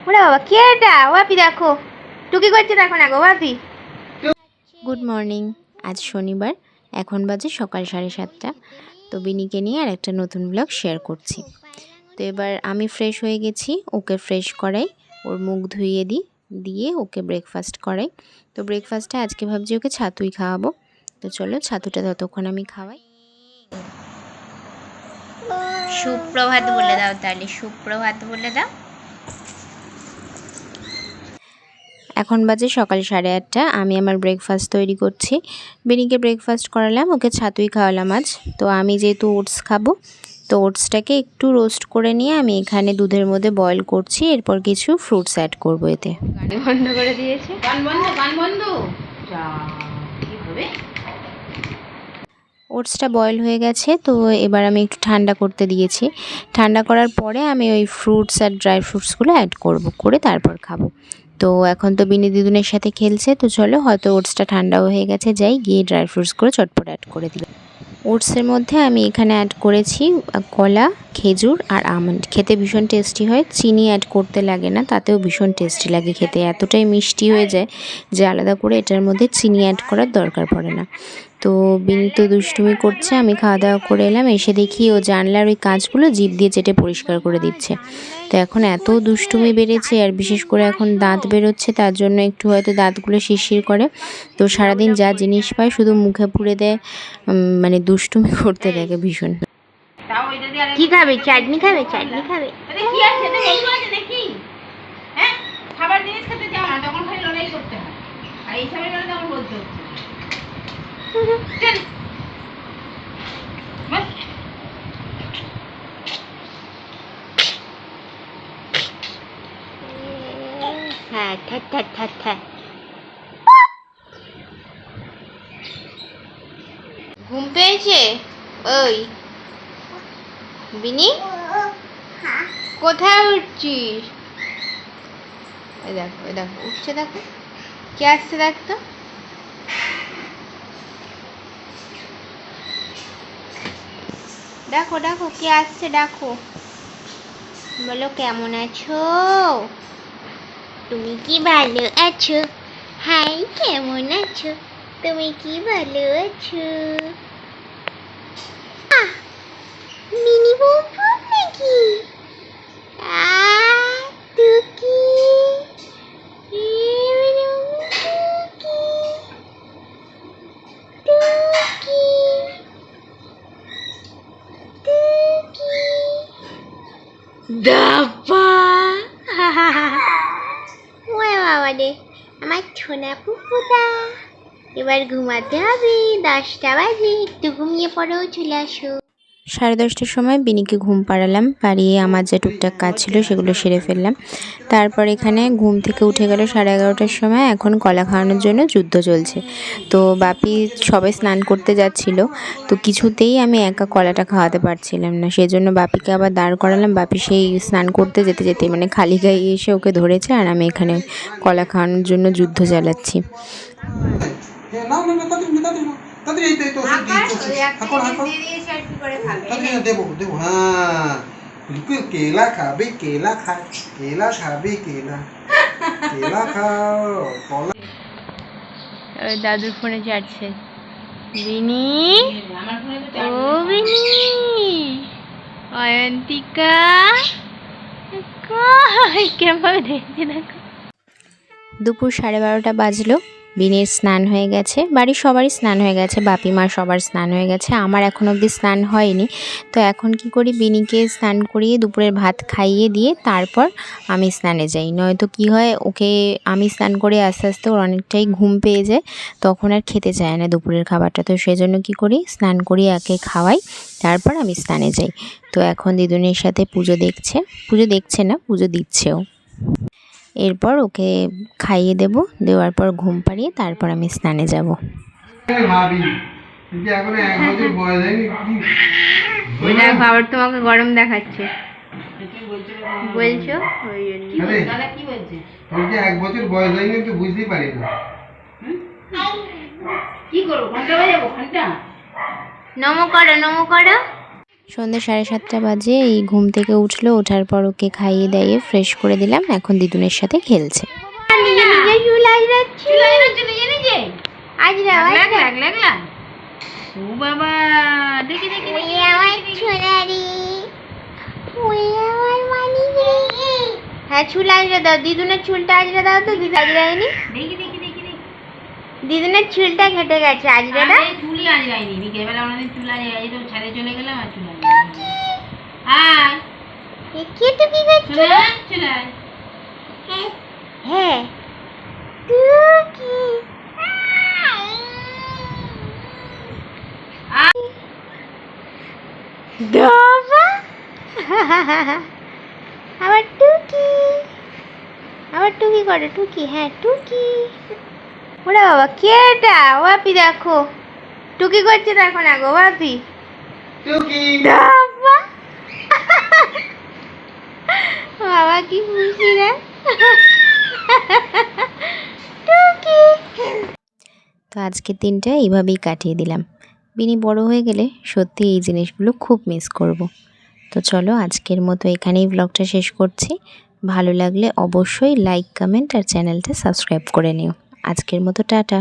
ওরে বাবা কে এটা? ওয়াপি দেখো। টুকি করছে দেখো না গো ওয়াপি। গুড মর্নিং আজ শনিবার এখন বাজে সকাল সাড়ে সাতটা। তো বিনিকে নিয়ে আর একটা নতুন ব্লগ শেয়ার করছি। তো এবার আমি ফ্রেশ হয়ে গেছি ওকে ফ্রেশ করাই ওর মুখ ধুইয়ে দিই দিয়ে ওকে ব্রেকফাস্ট করাই। তো ব্রেকফাস্টে আজকে ভাবছি ওকে ছাতুই খাওয়াবো। তো চলো ছাতুটা ততক্ষণ আমি খাওয়াই। সুপ্রভাত বলে দাও তাহলে সুপ্রভাত বলে দাও। এখন বাজে সকাল সাড়ে আটটা। আমি আমার ব্রেকফাস্ট তৈরি করছি। বিনিকে ব্রেকফাস্ট করালাম ওকে ছাতুই খাওয়ালাম আজ। তো আমি যেহেতু ওটস খাব তো ওটসটাকে একটু রোস্ট করে নিয়ে আমি এখানে দুধের মধ্যে বয়েল করছি এরপর কিছু ফ্রুটস অ্যাড করব এতে। বন্ধ করে দিয়েছে। গান বন্ধ গান বন্ধ। যা কি হবে? ওটসটা বয়েল হয়ে গেছে তো এবার আমি একটু ঠান্ডা করতে দিয়েছি। ঠান্ডা করার পরে আমি ওই ফ্রুটস আর ড্রাই ফ্রুটসগুলো অ্যাড করব করে তারপর খাব। তো এখন তো বিনি দিদুনের সাথে খেলছে, তো চলো হয়তো ওটসটা ঠান্ডাও হয়ে গেছে, যাই গিয়ে ড্রাই ফ্রুটস করে চটপট অ্যাড করে দিই। ওটসের মধ্যে আমি এখানে অ্যাড করেছি কলা, খেজুর আর আমন্ড। খেতে ভীষণ টেস্টি হয়, চিনি অ্যাড করতে লাগে না, তাতেও ভীষণ টেস্টি লাগে খেতে। এতটাই মিষ্টি হয়ে যায় যে আলাদা করে এটার মধ্যে চিনি অ্যাড করার দরকার পড়ে না। তো বিনি তো দুষ্টুমি করছে আমি খাওয়া দাওয়া করে এলাম এসে দেখি ও জানলার ওই কাঁচগুলো জিভ দিয়ে চেটে পরিষ্কার করে দিচ্ছে। তো এখন এত দুষ্টুমি বেড়েছে আর বিশেষ করে এখন দাঁত বেরোচ্ছে তার জন্য একটু হয়তো দাঁতগুলো শিরশির করে। তো সারাদিন যা জিনিস পায় শুধু মুখে পুড়ে দেয় মানে দুষ্টুমি করতে থাকে ভীষণ। কি খাবে? চাটনি খাবে? চাটনি খাবে। কি আছে? হ্যাঁ? খাবার জিনিস খেতে যাও না তখন খালি লড়াই করতে হয় আর এই সময় গেলে তখন বলতে হচ্ছে চল বাস হ্যাঁ ঘুম পেয়েছে? ওই। বিনি? কোথায় উঠছিস? ওই দেখো ওই দেখো, উঠছে দেখো। কে আসছে দেখ তো? দেখো দেখো, কে আসছে দেখো। বলো, কেমন আছো? তুমি কি ভালো আছো? হাই কেমন আছো? তুমি কি ভালো আছো? মিনি বম্বু নাকি? আহ, রে আমার ছোনা পুকুদা এবার ঘুমাতে হবে দশটা বাজে একটু ঘুমিয়ে পড়েও চলে আসো। সাড়ে দশটার সময় বিনিকে ঘুম পাড়ালাম, পাড়িয়ে আমার যে টুকটাক কাজ ছিল সেগুলো সেরে ফেললাম। তারপর এখানে ঘুম থেকে উঠে গেল সাড়ে এগারোটার সময়, এখন কলা খাওয়ানোর জন্য যুদ্ধ চলছে। তো বাপি সবাই স্নান করতে যাচ্ছিল, তো কিছুতেই আমি একা কলাটা খাওয়াতে পারছিলাম না। সেই জন্য বাপিকে আবার দাঁড় করালাম, বাপি সেই স্নান করতে যেতে যেতে মানে খালি গায়ে এসে ওকে ধরেছে আর আমি এখানে কলা খাওয়ানোর জন্য যুদ্ধ চালাচ্ছি। না না না না। এই তো, ওষুধ দিয়েছি, ওষুধ। হাঁকড়, হাঁকড়। তাড়াতাড়ি দেবো দেবো। হ্যাঁ। কেলা খাবে কেলা খায় কেলা খাবে কেলা। কেলা খাও কলা। ওই দাদুর ফোনে চাটছে। বিনি? ও বিনি! অয়ন্তিকা? কই কেমন দেখছি দেখো? দুপুর সাড়ে বারোটা বাজলো। বিনের স্নান হয়ে গেছে। বাড়ির সবারই স্নান হয়ে গেছে বাপি মার সবার স্নান হয়ে গেছে। আমার এখন অবধি স্নান হয়নি। তো এখন কি করি? বিনিকে স্নান করিয়ে দুপুরের ভাত খাইয়ে দিয়ে তারপর আমি স্নানে যাই। নয়তো কি হয়, ওকে আমি স্নান করে আস্তে আস্তে ওর অনেকটাই ঘুম পেয়ে যায়, তখন আর খেতে চায় না দুপুরের খাবারটা। তো সেজন্য কি করি? স্নান করিয়ে একে খাওয়াই, তারপর আমি স্নানে যাই। তো এখন দিদুনের সাথে পুজো দেখছে। পুজো দেখছে না, পুজো দিচ্ছেও। এরপর ওকে খাইয়ে দেব। দেওয়ার পর ঘুম পাড়িয়ে তারপর আমি স্নানে যাব। দেখো তোমাকে গরম দেখাচ্ছে। বলছো? ওই জন্য। আরে কি বলছে? এক বছর বয়স হয়নি তো বুঝতেই পারি না কি করব? ঘণ্টা বাজাবো? ঘণ্টা? নমো করো নমো করো। সন্ধ্যে সাড়ে সাতটা বাজে, এই ঘুম থেকে উঠল, ওঠার পর ওকে খাইয়ে দাইয়ে ফ্রেশ করে দিলাম, এখন দিদুনের সাথে খেলছে। আজরা আজরা হ্যাঁ চুল আজরা দাও, দিদুনের চুলটা আজরা দাও তো, দিদু দেখি দেখি দিদুনের চুলটা ঘেটে গেছে আজরাটা আরে চুলই আজরাইনি বিকেলবেলা অনেকদিন চুল আজরাই তো ছাদে চলে গেলাম আর চুল আজরাইনি আয়। এ তো কি করছ চলে চলে। হ্যাঁ তুই কি আবার টুকি। আবার টুকি করে টুকি হ্যাঁ টুকি। ওরে বাবা কে এটা ওয়াপি দেখো। টুকি করছে দেখো না গো ওয়াপি? টুকি। বাবা। বাবা কি খুশি রে। টুকি। তো আজকের দিনটা এইভাবেই কাটিয়ে দিলাম। বিনি বড় হয়ে গেলে সত্যি এই জিনিসগুলো খুব মিস করব। তো চলো আজকের মতো এখানেই ব্লগটা শেষ করছি। ভালো লাগলে অবশ্যই লাইক কমেন্ট আর চ্যানেলটা সাবস্ক্রাইব করে নিও। আজকের মতো টাটা।